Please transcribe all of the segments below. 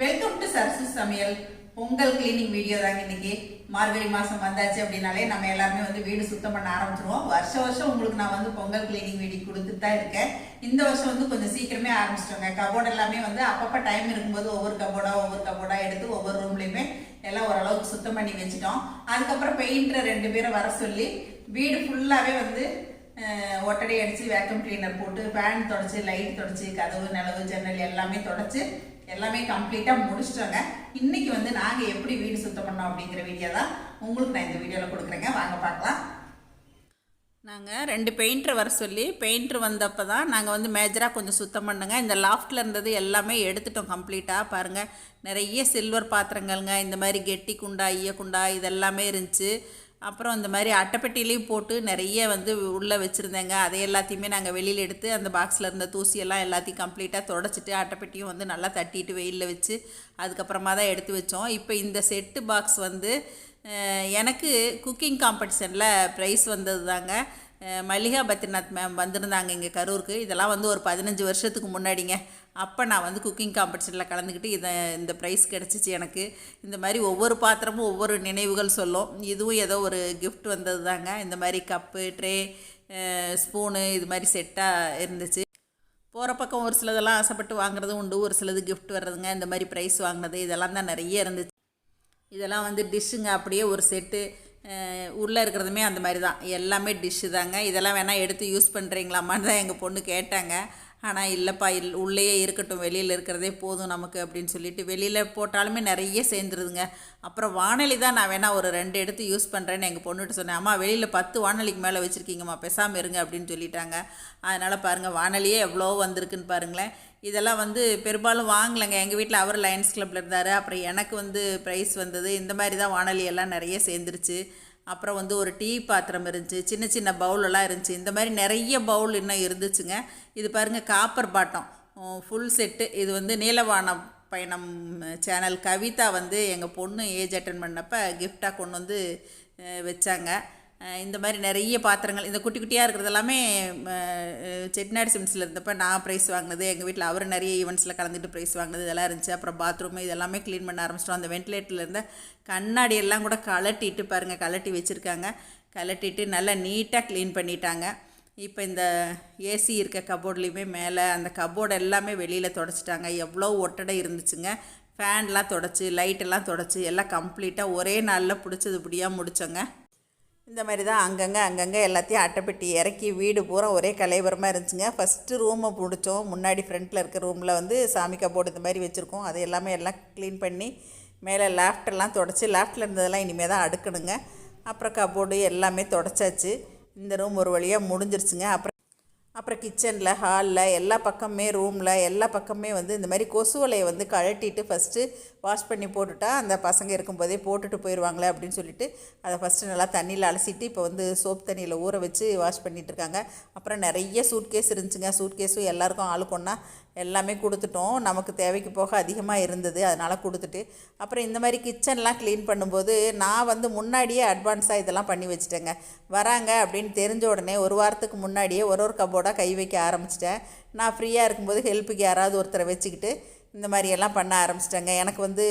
Welcome to Sarasu சமையல். Pongal cleaning video தாங்க இன்னைக்கு. மார்கழி மாசம் வந்தாச்சு அப்படின்னாலே நம்ம எல்லாருமே வந்து வீடு சுத்தம் பண்ண ஆரம்பிச்சிருவோம். வருஷ வருஷம் உங்களுக்கு நான் வந்து பொங்கல் கிளீனிங் வீடியோ கொடுத்துட்டு தான் இருக்கேன். இந்த வருஷம் வந்து கொஞ்சம் சீக்கிரமே ஆரம்பிச்சிட்டோங்க கபோர்ட் எல்லாமே வந்து அப்பப்போ டைம் இருக்கும்போது ஒவ்வொரு கபோர்டா ஒவ்வொரு கபோர்டா எடுத்து ஒவ்வொரு ரூம்லையுமே எல்லாம் ஓரளவுக்கு சுத்தம் பண்ணி வச்சுட்டோம். அதுக்கப்புறம் பெயிண்டர் ரெண்டு பேரை வர சொல்லி வீடு ஃபுல்லாகவே வந்து அஹ் ஒட்டடை அடிச்சு வேக்கம் கிளீனர் போட்டு ஃபேன் தொடச்சி லைட் தொடச்சி கதவு நிலவு ஜன்னல் எல்லாமே தொடச்சி எல்லாமே கம்ப்ளீட்டாக முடிச்சிட்டோங்க. இன்னைக்கு வந்து நாங்கள் எப்படி வீடு சுத்தம் பண்ணோம் அப்படிங்கிற வீடியோ தான் உங்களுக்கு நான் இந்த வீடியோவில் கொடுக்குறேங்க. வாங்க பார்க்கலாம். நாங்கள் ரெண்டு பெயிண்டர் வர சொல்லி பெயிண்டர் வந்தப்போ தான் நாங்கள் வந்து மேஜராக கொஞ்சம் சுத்தம் பண்ணுங்க. இந்த லாஃப்டில் இருந்தது எல்லாமே எடுத்துட்டோம் கம்ப்ளீட்டாக பாருங்கள் நிறைய சில்வர் பாத்திரங்கள்ங்க. இந்த மாதிரி கெட்டி குண்டா ஈய குண்டா இதெல்லாமே இருந்துச்சு. அப்புறம் இந்த மாதிரி அட்டைப்பெட்டிலையும் போட்டு நிறைய வந்து உள்ளே வச்சுருந்தேங்க. அதை எல்லாத்தையுமே நாங்கள் வெளியில் எடுத்து அந்த பாக்ஸில் இருந்த தூசியெல்லாம் எல்லாத்தையும் கம்ப்ளீட்டாக தொடச்சிட்டு அட்டைப்பெட்டியும் வந்து நல்லா தட்டிட்டு வெயிலில் வச்சு அதுக்கப்புறமா தான் எடுத்து வச்சோம். இப்போ இந்த செட்டு பாக்ஸ் வந்து எனக்கு குக்கிங் காம்படிஷனில் ப்ரைஸ் வந்தது தாங்க மல்லிகா பத்ரிநாத் மேம் வந்திருந்தாங்க இங்கே கரூருக்கு. இதெல்லாம் வந்து ஒரு பதினஞ்சு வருஷத்துக்கு முன்னாடிங்க. அப்போ நான் வந்து குக்கிங் காம்படிஷனில் கலந்துக்கிட்டு இதை இந்த ப்ரைஸ் கிடச்சிச்சு எனக்கு. இந்த மாதிரி ஒவ்வொரு பாத்திரமும் ஒவ்வொரு நினைவுகள் சொல்லும். இதுவும் ஏதோ ஒரு கிஃப்ட் வந்தது தாங்க இந்த மாதிரி கப்பு ட்ரே ஸ்பூனு இது மாதிரி செட்டாக இருந்துச்சு. போகிற பக்கம் ஒரு சிலதெல்லாம் ஆசைப்பட்டு வாங்குறதும் உண்டு. ஒரு சிலது கிஃப்ட் வர்றதுங்க. இந்த மாதிரி ப்ரைஸ் வாங்கினது இதெல்லாம் தான் நிறைய இருந்துச்சு. இதெல்லாம் வந்து டிஷ்ஷுங்க அப்படியே ஒரு செட்டு உள்ளே இருக்கிறதுமே அந்த மாதிரி தான். எல்லாமே டிஷ்ஷு தாங்க. இதெல்லாம் வேணால் எடுத்து யூஸ் பண்ணுறீங்களாமான்னு தான் எங்கள் பொண்ணு கேட்டாங்க. ஆனால் இல்லைப்பா இல் உள்ளேயே இருக்கட்டும் வெளியில் இருக்கிறதே போதும் நமக்கு அப்படின்னு சொல்லிட்டு வெளியில் போட்டாலுமே நிறைய சேர்ந்துருதுங்க. அப்புறம் வானொலி தான் நான் வேணால் ஒரு ரெண்டு எடுத்து யூஸ் பண்ணுறேன்னு எங்கள் பொண்ணுகிட்ட சொன்னேன். அம்மா வெளியில் பத்து வானொலிக்கு மேலே வச்சுருக்கீங்கம்மா பேசாமல் இருங்க அப்படின்னு சொல்லிட்டாங்க. அதனால் பாருங்கள் வானொலியே எவ்வளோ வந்திருக்குன்னு பாருங்களேன். இதெல்லாம் வந்து பெரும்பாலும் வாங்கலைங்க. எங்கள் வீட்டில் அவர் லயன்ஸ் கிளப்பில் இருந்தார். அப்புறம் எனக்கு வந்து ப்ரைஸ் வந்தது. இந்த மாதிரி தான் வானொலி எல்லாம் நிறைய சேர்ந்துருச்சு. அப்புறம் வந்து ஒரு டீ பாத்திரம் இருந்துச்சு சின்ன சின்ன பவுலெல்லாம் இருந்துச்சு. இந்த மாதிரி நிறைய பவுல் இன்னும் இருந்துச்சுங்க. இது பாருங்கள் காப்பர் பாட்டம் ஃபுல் செட்டு இது வந்து நீலவான பயணம் சேனல் கவிதா வந்து எங்கள் பொண்ணு ஏஜ் அட்டன் பண்ணப்போ கிஃப்டாக கொண்டு வந்து வச்சாங்க. இந்த மாதிரி நிறைய பாத்திரங்கள் இந்த குட்டி குட்டியாக இருக்கிறது எல்லாமே அஹ், செட்டிநாடு சிம்ஸில் இருந்தப்போ நான் ப்ரைஸ் வாங்கினது எங்கள் வீட்டில் அவர் நிறைய ஈவெண்ட்ஸில் கலந்துட்டு ப்ரைஸ் வாங்கினது இதெல்லாம் இருந்துச்சு. அப்புறம் பாத்ரூம் இதெல்லாமே க்ளீன் பண்ண ஆரம்பிச்சிட்டோம். அந்த வென்டிலேட்டரில் இருந்த கண்ணாடி எல்லாம் கூட கலட்டிட்டு பாருங்கள் கலட்டி வச்சுருக்காங்க. கலட்டிட்டு நல்லா நீட்டாக க்ளீன் பண்ணிட்டாங்க. இப்போ இந்த ஏசி இருக்க கபோர்ட்லேயுமே மேலே அந்த கபோர்டு எல்லாமே வெளியில் தொடச்சிட்டாங்க. எவ்வளோ ஒட்டடை இருந்துச்சுங்க. ஃபேன்லாம் தொடச்சி லைட்டெல்லாம் தொடச்சி எல்லாம் கம்ப்ளீட்டாக ஒரே நாளில் பிடிச்சது இப்படியாக முடிச்சோங்க. இந்த மாதிரி தான் அங்கங்கே அங்கங்கே எல்லாத்தையும் அட்டைப்பெட்டி இறக்கி வீடு பூரா ஒரே கலைவரமாக இருந்துச்சுங்க. ஃபஸ்ட்டு ரூமை பிடிச்சோம். முன்னாடி ஃப்ரண்ட்டில் இருக்க ரூமில் வந்து சாமி கபோர்டு இந்த மாதிரி வச்சுருக்கோம். அது எல்லாமே எல்லாம் க்ளீன் பண்ணி மேலே லேஃப்டெல்லாம் தொடச்சி லேஃப்டில் இருந்ததெல்லாம் இனிமேல் தான் அடுக்கணுங்க. அப்புறம் கபோர்டு எல்லாமே தொடச்சாச்சு. இந்த ரூம் ஒரு வழியாக முடிஞ்சிருச்சுங்க. அப்புறம் அப்புறம் கிச்சனில் ஹாலில் எல்லா பக்கமே ரூமில் எல்லா பக்கமே வந்து இந்த மாதிரி கொசு வலையை வந்து கழட்டிட்டு ஃபஸ்ட்டு வாஷ் பண்ணி போட்டுட்டா அந்த பசங்க இருக்கும்போதே போட்டுட்டு போயிடுவாங்களே அப்படின்னு சொல்லிட்டு அதை ஃபஸ்ட்டு நல்லா தண்ணியில் அலசிட்டு இப்போ வந்து சோப் தண்ணியில் ஊற வச்சு வாஷ் பண்ணிகிட்ருக்காங்க அப்புறம் நிறைய சூட்கேஸ் இருந்துச்சுங்க. சூட்கேஸும் எல்லாருக்கும் ஆளுக்கொன்னா எல்லாமே கொடுத்துட்டோம். நமக்கு தேவைக்கு போக அதிகமாக இருந்தது. அதனால் கொடுத்துட்டு அப்புறம் இந்த மாதிரி கிச்சன்லாம் க்ளீன் பண்ணும்போது நான் வந்து முன்னாடியே அட்வான்ஸாக இதெல்லாம் பண்ணி வச்சுட்டேங்க. வராங்க அப்படின்னு தெரிஞ்ச உடனே ஒரு வாரத்துக்கு முன்னாடியே ஒரு ஒரு கபோர்டாக கை வைக்க ஆரம்பிச்சிட்டேன். நான் ஃப்ரீயாக இருக்கும்போது ஹெல்ப்புக்கு யாராவது ஒருத்தரை வச்சுக்கிட்டு இந்த மாதிரியெல்லாம் பண்ண ஆரம்பிச்சிட்டேங்க. எனக்கு வந்து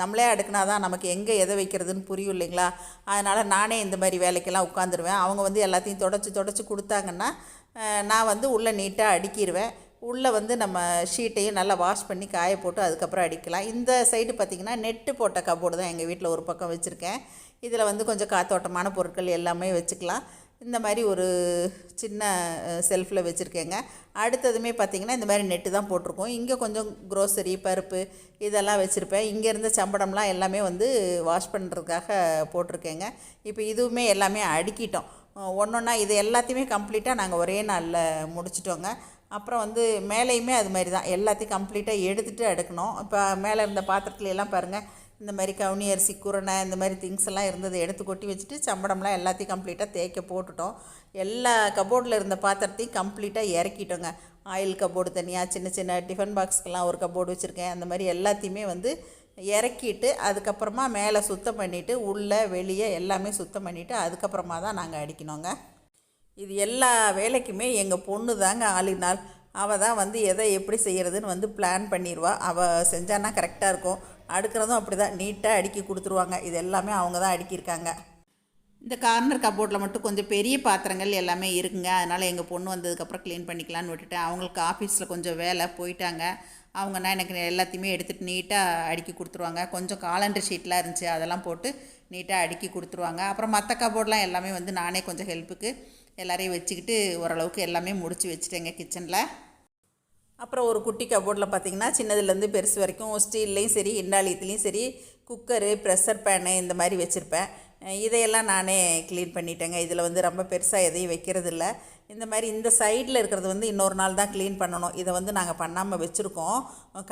நம்மளே அடுக்குனா தான் நமக்கு எங்கே எதை வைக்கிறதுன்னு புரியும் இல்லைங்களா? அதனால் நானே இந்த மாதிரி வேலைக்கெல்லாம் உட்காந்துருவேன் அவங்க வந்து எல்லாத்தையும் தொடச்சி தொடச்சி கொடுத்தாங்கன்னா நான் வந்து உள்ளே நீட்டாக அடுக்கிடுவேன் உள்ளே வந்து நம்ம ஷீட்டையும் நல்லா வாஷ் பண்ணி காய போட்டு அதுக்கப்புறம் அடிக்கலாம். இந்த சைடு பார்த்திங்கன்னா நெட்டு போட்ட கபோர்டு தான் எங்கள் வீட்டில் ஒரு பக்கம் வச்சுருக்கேன். இதில் வந்து கொஞ்சம் காத்தோட்டமான பொருட்கள் எல்லாமே வச்சுக்கலாம். இந்த மாதிரி ஒரு சின்ன செல்ஃபில் வச்சுருக்கேங்க. அடுத்ததுமே பார்த்திங்கன்னா இந்த மாதிரி நெட்டு தான் போட்டிருக்கோம். இங்கே கொஞ்சம் க்ரோசரி பருப்பு இதெல்லாம் வச்சுருப்பேன். இங்கே இருந்த சம்படம்லாம் எல்லாமே வந்து வாஷ் பண்ணுறதுக்காக போட்டிருக்கேங்க. இப்போ இதுவுமே எல்லாமே அடுக்கிட்டோம். ஒன்று ஒன்றா இது எல்லாத்தையுமே கம்ப்ளீட்டாக நாங்கள் ஒரே நாளில் முடிச்சிட்டோங்க. அப்புறம் வந்து மேலேயுமே அது மாதிரி தான். எல்லாத்தையும் கம்ப்ளீட்டாக எடுத்துகிட்டு அடுக்கணும் இப்போ மேலே இருந்த பாத்திரத்துல எல்லாம் பாருங்கள் இந்த மாதிரி கவுனி அரிசி குரணை இந்த மாதிரி திங்ஸ் எல்லாம் இருந்தது எடுத்து கொட்டி வச்சுட்டு சம்படம்லாம் எல்லாத்தையும் கம்ப்ளீட்டாக தேய்க்க போட்டுட்டோம். எல்லா கபோர்டில் இருந்த பாத்திரத்தையும் கம்ப்ளீட்டாக இறக்கிட்டோங்க. ஆயில் கபோர்டு தனியாக சின்ன சின்ன டிஃபன் பாக்ஸ்க்கெலாம் ஒரு கபோர்டு வச்சுருக்கேன். அந்த மாதிரி எல்லாத்தையுமே வந்து இறக்கிட்டு அதுக்கப்புறமா மேலே சுத்தம் பண்ணிவிட்டு உள்ளே வெளியே எல்லாமே சுத்தம் பண்ணிவிட்டு அதுக்கப்புறமா தான் நாங்கள் அடிக்கணுங்க. இது எல்லா வேலைக்குமே எங்கள் பொண்ணு தாங்க ஆளினாள் அவள் தான் வந்து எதை எப்படி செய்கிறதுன்னு வந்து பிளான் பண்ணிடுவா அவள் செஞ்சான்னா கரெக்டாக இருக்கும். அடுக்கிறதும் அப்படி தான் நீட்டாக அடுக்கி கொடுத்துருவாங்க. இது எல்லாமே அவங்க தான் அடுக்கியிருக்காங்க. இந்த கார்னர் கபோர்டில் மட்டும் கொஞ்சம் பெரிய பாத்திரங்கள் எல்லாமே இருக்குங்க. அதனால் எங்கள் பொண்ணு வந்ததுக்கப்புறம் க்ளீன் பண்ணிக்கலான்னு விட்டுட்டேன் அவங்களுக்கு ஆஃபீஸில் கொஞ்சம் வேலை போயிட்டாங்க. அவங்கன்னா எனக்கு எல்லாத்தையுமே எடுத்துகிட்டு நீட்டாக அடுக்கி கொடுத்துருவாங்க. கொஞ்சம் காலண்டர் ஷீட்லாம் இருந்துச்சு அதெல்லாம் போட்டு நீட்டாக அடுக்கி கொடுத்துருவாங்க. அப்புறம் மற்ற கபோர்டெலாம் எல்லாமே வந்து நானே கொஞ்சம் ஹெல்ப்புக்கு எல்லாரையும் வச்சுக்கிட்டு ஓரளவுக்கு எல்லாமே முடித்து வச்சுட்டேங்க கிச்சனில். அப்புறம் ஒரு குட்டி கபோர்டில் பார்த்தீங்கன்னா சின்னதுலேருந்து பெருசு வரைக்கும் ஸ்டீல்லையும் சரி இண்டாலியத்துலேயும் சரி குக்கரு ப்ரெஷர் பேனு இந்த மாதிரி வச்சுருப்பேன். இதையெல்லாம் நானே க்ளீன் பண்ணிட்டேங்க. இதில் வந்து ரொம்ப பெருசாக எதையும் வைக்கிறதில்ல. இந்த மாதிரி இந்த சைடில் இருக்கிறது வந்து இன்னொரு நாள் தான் க்ளீன் பண்ணணும். இதை வந்து நாங்கள் பண்ணாமல் வச்சுருக்கோம்.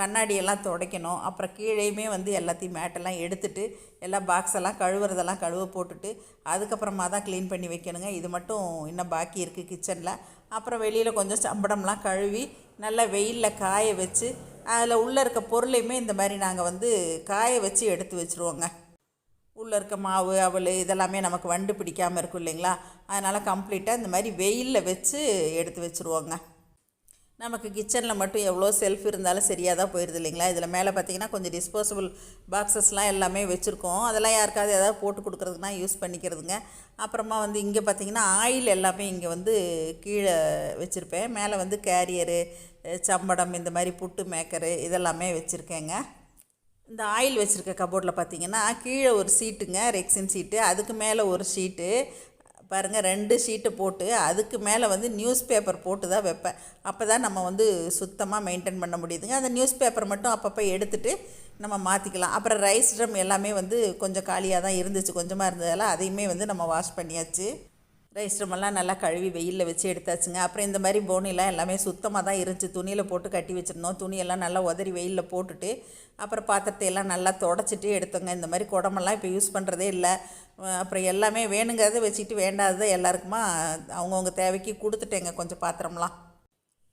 கண்ணாடியெல்லாம் துடைக்கணும். அப்புறம் கீழேயுமே வந்து எல்லாத்தையும் மேட்டெல்லாம் எடுத்துட்டு எல்லாம் பாக்ஸ் எல்லாம் கழுவுறதெல்லாம் கழுவ போட்டுட்டு அதுக்கப்புறமா தான் க்ளீன் பண்ணி வைக்கணுங்க. இது மட்டும் இன்னும் பாக்கி இருக்குது கிச்சனில் அப்புறம் வெளியில் கொஞ்சம் சம்படம்லாம் கழுவி நல்லா வெயிலில் காய வச்சு அதில் உள்ளே இருக்க பொருளையுமே இந்த மாதிரி நாங்கள் வந்து காய வச்சு எடுத்து வச்சுருவோங்க. உள்ளே இருக்க மாவு அவல் இதெல்லாமே நமக்கு வண்டு பிடிக்காமல் இருக்கும் இல்லைங்களா? அதனால் கம்ப்ளீட்டாக இந்த மாதிரி வெயிலில் வச்சு எடுத்து வச்சுருவோங்க. நமக்கு கிச்சனில் மட்டும் எவ்வளோ செல்ஃப் இருந்தாலும் சரியாக தான் போயிடுது இல்லைங்களா? இதில் மேலே பார்த்தீங்கன்னா கொஞ்சம் டிஸ்போசபிள் பாக்ஸஸ்லாம் எல்லாமே வச்சுருக்கோம். அதெல்லாம் யாருக்காவது ஏதாவது போட்டு கொடுக்குறதுக்குனா யூஸ் பண்ணிக்கிறதுங்க. அப்புறமா வந்து இங்கே பார்த்தீங்கன்னா ஆயில் எல்லாமே இங்கே வந்து கீழே வச்சுருப்பேன். மேலே வந்து கேரியரு சம்படம் இந்த மாதிரி புட்டு மேக்கரு இதெல்லாமே வச்சுருக்கேங்க. இந்த ஆயில் வச்சுருக்க கபோர்டில் பார்த்தீங்கன்னா கீழே ஒரு சீட்டுங்க ரெக்ஸின் சீட்டு அதுக்கு மேலே ஒரு ஷீட்டு பாருங்கள் ரெண்டு ஷீட்டு போட்டு அதுக்கு மேலே வந்து நியூஸ் பேப்பர் போட்டு தான் வைப்பேன். அப்போ தான் நம்ம வந்து சுத்தமாக மெயின்டைன் பண்ண முடியுதுங்க. அந்த நியூஸ் பேப்பர் மட்டும் அப்பப்போ எடுத்துகிட்டு நம்ம மாற்றிக்கலாம் அப்புறம் ரைஸ் ட்ரம் எல்லாமே வந்து கொஞ்சம் காலியாக தான் இருந்துச்சு. கொஞ்சமாக இருந்ததால் அதையுமே வந்து நம்ம வாஷ் பண்ணியாச்சு. ரைஸ்ட்ரமெல்லாம் நல்லா கழுவி வெயிலில் வச்சு எடுத்தாச்சுங்க. அப்புறம் இந்த மாதிரி போனிலாம் எல்லாமே சுத்தமாக தான் இருந்துச்சு. துணியில் போட்டு கட்டி வச்சுருந்தோம். துணியெல்லாம் நல்லா உதறி வெயிலில் போட்டுட்டு அப்புறம் பாத்திரத்தை எல்லாம் நல்லா தொடச்சிட்டு எடுத்தோங்க. இந்த மாதிரி குடமெல்லாம் இப்போ யூஸ் பண்ணுறதே இல்லை. அப்புறம் எல்லாமே வேணுங்கிறத வச்சுட்டு வேண்டாததை எல்லாருக்குமா அவங்கவுங்க தேவைக்கு கொடுத்துட்டேங்க கொஞ்சம் பாத்திரம்லாம்.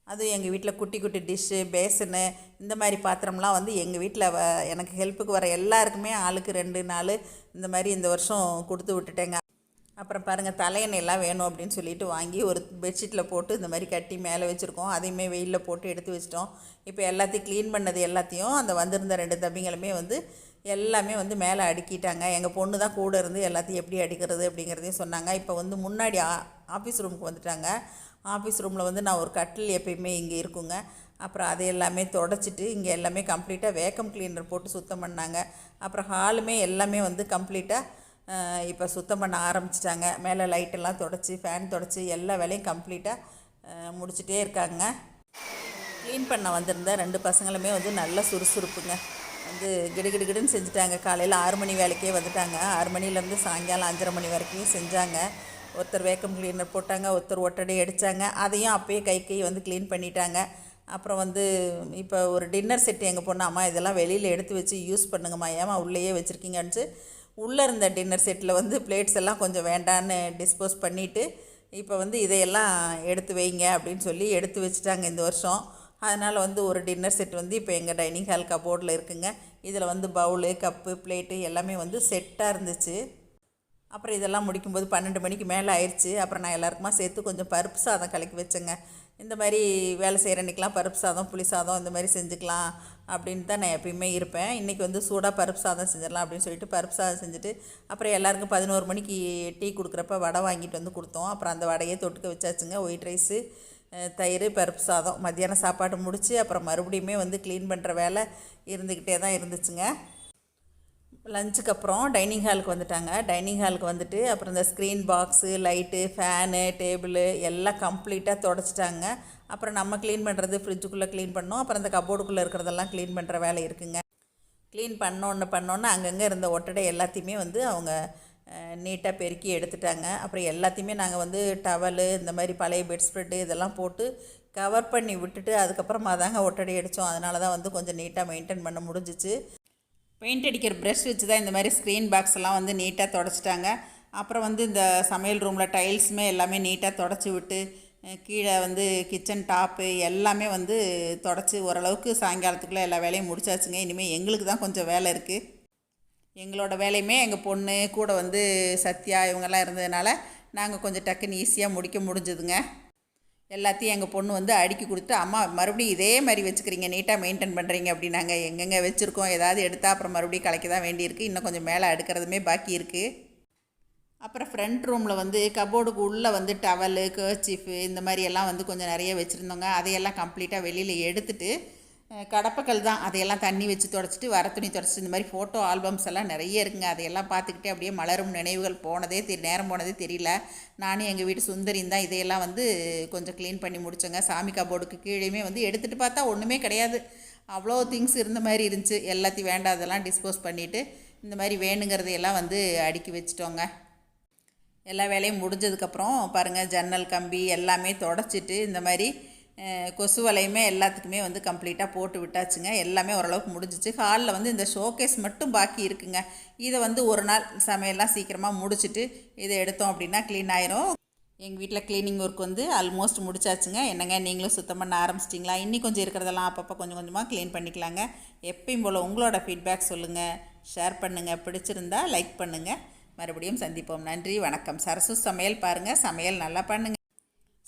அதுவும் எங்கள் வீட்டில் குட்டி குட்டி டிஷ்ஷு பேசனு இந்த மாதிரி பாத்திரம்லாம் வந்து எங்கள் வீட்டில் வ எனக்கு ஹெல்ப்புக்கு வர எல்லாருக்குமே ஆளுக்கு ரெண்டு நாள் இந்த மாதிரி இந்த வருஷம் கொடுத்து விட்டுட்டேங்க. அப்புறம் பாருங்கள் தலையணையெல்லாம் வேணும் அப்படின்னு சொல்லிட்டு வாங்கி ஒரு பெட்ஷீட்டில் போட்டு இந்த மாதிரி கட்டி மேலே வச்சுருக்கோம். அதையுமே வெயிலில் போட்டு எடுத்து வச்சிட்டோம். இப்போ எல்லாத்தையும் க்ளீன் பண்ணது எல்லாத்தையும் அந்த வந்திருந்த ரெண்டு தம்பிங்களுமே வந்து எல்லாமே வந்து மேலே அடுக்கிட்டாங்க. எங்கள் பொண்ணு தான் கூட இருந்து எல்லாத்தையும் எப்படி அடிக்கிறது அப்படிங்கிறதையும் சொன்னாங்க. இப்போ வந்து முன்னாடி ஆ- ஆஃபீஸ் ரூமுக்கு வந்துட்டாங்க. ஆஃபீஸ் ரூமில் வந்து நான் ஒரு கட்டில் எப்பயுமே இங்கே இருக்குங்க. அப்புறம் அதை எல்லாமே தொடச்சிட்டு இங்கே எல்லாமே கம்ப்ளீட்டாக வேக்கம் கிளீனர் போட்டு சுத்தம் பண்ணாங்க. அப்புறம் ஹாலுமே எல்லாமே வந்து கம்ப்ளீட்டாக இப்போ சுத்தம் பண்ண ஆரம்பிச்சிட்டாங்க. மேலே லைட்டெல்லாம் தொடச்சி ஃபேன் தொடச்சி எல்லா வேலையும் கம்ப்ளீட்டாக முடிச்சிட்டே இருக்காங்க. க்ளீன் பண்ண வந்திருந்த ரெண்டு பசங்களுமே வந்து நல்லா சுறுசுறுப்புங்க. வந்து கிடுகிடுகிடுன்னு செஞ்சுட்டாங்க. காலையில் ஆறு மணி வேலைக்கே வந்துட்டாங்க. ஆறு மணிலேருந்து சாயங்காலம் அஞ்சரை மணி வரைக்கும் செஞ்சாங்க. ஒருத்தர் வேக்கம் கிளீனர் போட்டாங்க ஒருத்தர் ஒட்டடை அடித்தாங்க அதையும் அப்பயே கை கை வந்து க்ளீன் பண்ணிட்டாங்க. அப்புறம் வந்து இப்போ ஒரு டின்னர் செட் எங்கள் போனாம்மா இதெல்லாம் வெளியில் எடுத்து வச்சு யூஸ் பண்ணுங்கம்மா. ஏமா உள்ளேயே வச்சுருக்கீங்கன்னு உள்ளே இருந்த டின்னர் செட்டில் வந்து பிளேட்ஸ் எல்லாம் கொஞ்சம் வேண்டான்னு டிஸ்போஸ் பண்ணிவிட்டு இப்போ வந்து இதையெல்லாம் எடுத்து வைங்க அப்படின்னு சொல்லி எடுத்து வச்சுட்டாங்க இந்த வருஷம். அதனால் வந்து ஒரு டின்னர் செட் வந்து இப்போ எங்கள் டைனிங் ஹால் கபோர்டில் இருக்குங்க. இதில் வந்து பவுலு கப்பு பிளேட்டு எல்லாமே வந்து செட்டாக இருந்துச்சு. அப்புறம் இதெல்லாம் முடிக்கும்போது பன்னெண்டு மணிக்கு மேலே ஆயிடுச்சு அப்புறம் நான் எல்லாருக்குமா சேர்த்து கொஞ்சம் பருப்பு சாதம் கலக்கி வச்சேங்க. இந்த மாதிரி வேலை செய்கிற அன்றைக்கெலாம் பருப்பு சாதம் புளி சாதம் இந்த மாதிரி செஞ்சுக்கலாம் அப்படின்னு தான் நான் எப்பயுமே இருப்பேன். இன்றைக்கி வந்து சூடாக பருப்பு சாதம் செஞ்சிடலாம் அப்படின்னு சொல்லிட்டு பருப்பு சாதம் செஞ்சுட்டு அப்புறம் எல்லாருக்கும் பதினோரு மணிக்கு டீ கொடுக்குறப்ப வடை வாங்கிட்டு வந்து கொடுத்தோம். அப்புறம் அந்த வடையே தொட்டுக்க வச்சாச்சுங்க. ஒயிட் ரைஸு தயிர் பருப்பு சாதம். மத்தியானம் சாப்பாடு முடித்து அப்புறம் மறுபடியுமே வந்து க்ளீன் பண்ணுற வேலை இருந்துக்கிட்டே தான் இருந்துச்சுங்க. லஞ்சுக்கு அப்புறம் டைனிங் ஹாலுக்கு வந்துட்டாங்க. டைனிங் ஹாலுக்கு வந்துட்டு அப்புறம் இந்த screen box light fan table எல்லாம் கம்ப்ளீட்டாக தொடச்சிட்டாங்க. அப்புறம் நம்ம க்ளீன் பண்ணுறது ஃப்ரிட்ஜுக்குள்ளே க்ளீன் பண்ணோம். அப்புறம் இந்த கபோர்டுக்குள்ளே இருக்கிறதெல்லாம் க்ளீன் பண்ணுற வேலை இருக்குங்க. க்ளீன் பண்ணோன்னு பண்ணோன்னு அங்கங்கே இருந்த ஒட்டடை எல்லாத்தையுமே வந்து அவங்க நீட்டாக பெருக்கி எடுத்துட்டாங்க. அப்புறம் எல்லாத்தையுமே நாங்கள் வந்து டவலு இந்த மாதிரி பழைய பெட்ஸ்ப்ரெட்டு இதெல்லாம் போட்டு கவர் பண்ணி விட்டுட்டு அதுக்கப்புறமா தாங்க ஒட்டடை அடித்தோம் அதனால தான் வந்து கொஞ்சம் நீட்டாக மெயின்டைன் பண்ண முடிஞ்சிச்சு. பெயிண்ட் அடிக்கிற ப்ரெஷ் வச்சு தான் இந்த மாதிரி ஸ்க்ரீன் பாக்ஸ் எல்லாம் வந்து நீட்டாக தொடச்சிட்டாங்க. அப்புறம் வந்து இந்த சமையல் ரூமில் டைல்ஸுமே எல்லாமே நீட்டாக தொடச்சி விட்டு கீழே வந்து கிச்சன் டாப்பு எல்லாமே வந்து தொடச்சி ஓரளவுக்கு சாயங்காலத்துக்குள்ளே எல்லா வேலையும் முடிச்சாச்சுங்க. இனிமேல் எங்களுக்கு தான் கொஞ்சம் வேலை இருக்குது எங்களோட வேலையுமே எங்கள் பொண்ணு கூட வந்து சத்யா இவங்கெல்லாம் இருந்ததுனால நாங்கள் கொஞ்சம் டக்குன்னு ஈஸியாக முடிக்க முடிஞ்சுதுங்க. எல்லாத்தையும் எங்கள் பொண்ணு வந்து அடுக்கி கொடுத்து அம்மா மறுபடியும் இதே மாதிரி வச்சுக்கிறீங்க நீட்டாக மெயின்டைன் பண்ணுறீங்க அப்படின்னாங்க. எங்கெங்கே வச்சுருக்கோம்? ஏதாவது எடுத்தால் அப்புறம் மறுபடியும் கலைக்க தான் வேண்டியிருக்கு. இன்னும் கொஞ்சம் மேலே அடுக்கிறதுமே பாக்கி இருக்குது அப்புறம் ஃப்ரண்ட் ரூமில் வந்து கபோர்டுக்கு உள்ளே வந்து டவலு கர்ச்சீஃபு இந்த மாதிரி எல்லாம் வந்து கொஞ்சம் நிறைய வச்சுருந்தோங்க. அதையெல்லாம் கம்ப்ளீட்டாக வெளியில் எடுத்துட்டு கடப்பக்கல் தான். அதையெல்லாம் தண்ணி வச்சு தொடச்சிட்டு வர துணி தொடச்சிட்டு இந்த மாதிரி ஃபோட்டோ ஆல்பம்ஸ் எல்லாம் நிறைய இருக்குங்க. அதையெல்லாம் பார்த்துக்கிட்டே அப்படியே மலரும் நினைவுகள் போனதே தெரி நேரம் போனதே தெரியல. நானும் எங்கள் வீட்டு சுந்தரியும் தான் இதையெல்லாம் வந்து கொஞ்சம் க்ளீன் பண்ணி முடிச்சோங்க. சாமி கபோர்டுக்கு கீழேயுமே வந்து எடுத்துகிட்டு பார்த்தா ஒன்றுமே கிடையாது. அவ்வளோ திங்ஸ் இருந்த மாதிரி இருந்துச்சு. எல்லாத்தையும் வேண்டாதெல்லாம் டிஸ்போஸ் பண்ணிவிட்டு இந்த மாதிரி வேணுங்கிறதையெல்லாம் வந்து அடுக்கி வச்சிட்டோங்க. எல்லா வேலையும் முடிஞ்சதுக்கப்புறம் பாருங்கள் ஜன்னல் கம்பி எல்லாமே தொடச்சிட்டு இந்த மாதிரி கொசு வலையுமே எல்லாத்துக்குமே வந்து கம்ப்ளீட்டாக போட்டு விட்டாச்சுங்க. எல்லாமே ஓரளவுக்கு முடிஞ்சிச்சு. ஹாலில் வந்து இந்த ஷோகேஸ் மட்டும் பாக்கி இருக்குங்க. இதை வந்து ஒரு நாள் சமையல்லாம் சீக்கிரமாக முடிச்சிட்டு இதை எடுத்தோம் அப்படின்னா க்ளீன் ஆயிரும். எங்கள் வீட்டில் க்ளீனிங் ஒர்க் வந்து ஆல்மோஸ்ட் முடிச்சாச்சுங்க. என்னங்க நீங்களும் சுத்தம் பண்ண ஆரம்பிச்சிட்டிங்களா? இன்னி கொஞ்சம் இருக்கிறதெல்லாம் அப்பப்போ கொஞ்சம் கொஞ்சமாக க்ளீன் பண்ணிக்கலாங்க. எப்பயும் போல் உங்களோட ஃபீட்பேக் சொல்லுங்கள் ஷேர் பண்ணுங்கள் பிடிச்சிருந்தா லைக் பண்ணுங்கள் மறுபடியும் சந்திப்போம். நன்றி வணக்கம். சரசு சமையல் பாருங்கள் சமையல் நல்லா பண்ணுங்கள்